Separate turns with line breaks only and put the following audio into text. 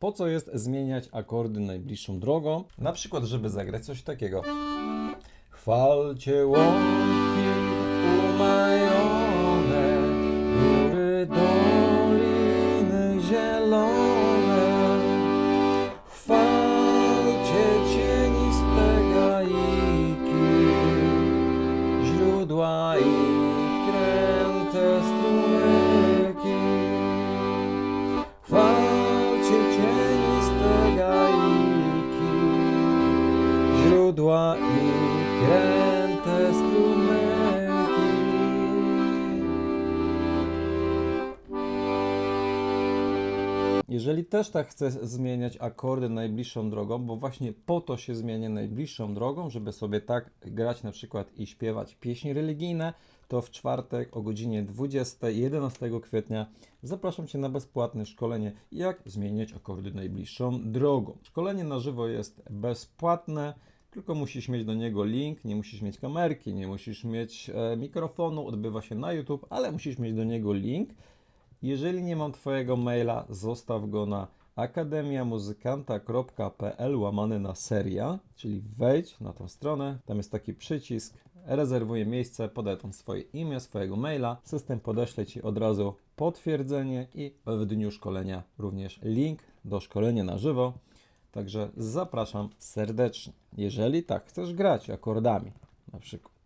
Po co jest zmieniać akordy najbliższą drogą? Na przykład, żeby zagrać coś takiego. Chwalcie łąki umajone, góry, doliny zielone. Chwalcie cieniste gaiki, źródła i źródła i kręte strumyki. Jeżeli też tak chcę zmieniać akordy najbliższą drogą, bo właśnie po to się zmienię najbliższą drogą, żeby sobie tak grać na przykład i śpiewać pieśni religijne, to w czwartek o godzinie 20, 11 kwietnia zapraszam Cię na bezpłatne szkolenie jak zmieniać akordy najbliższą drogą. Szkolenie na żywo jest bezpłatne, tylko musisz mieć do niego link, nie musisz mieć kamerki, nie musisz mieć e, mikrofonu, odbywa się na YouTube, ale musisz mieć do niego link. Jeżeli nie mam Twojego maila, zostaw go na akademiamuzykanta.pl łamany na seria, czyli wejdź na tą stronę, tam jest taki przycisk, rezerwuję miejsce, podaj tam swoje imię, swojego maila, system podeśle Ci od razu potwierdzenie i w dniu szkolenia również link do szkolenia na żywo. Także zapraszam serdecznie. Jeżeli tak chcesz grać akordami, na przykład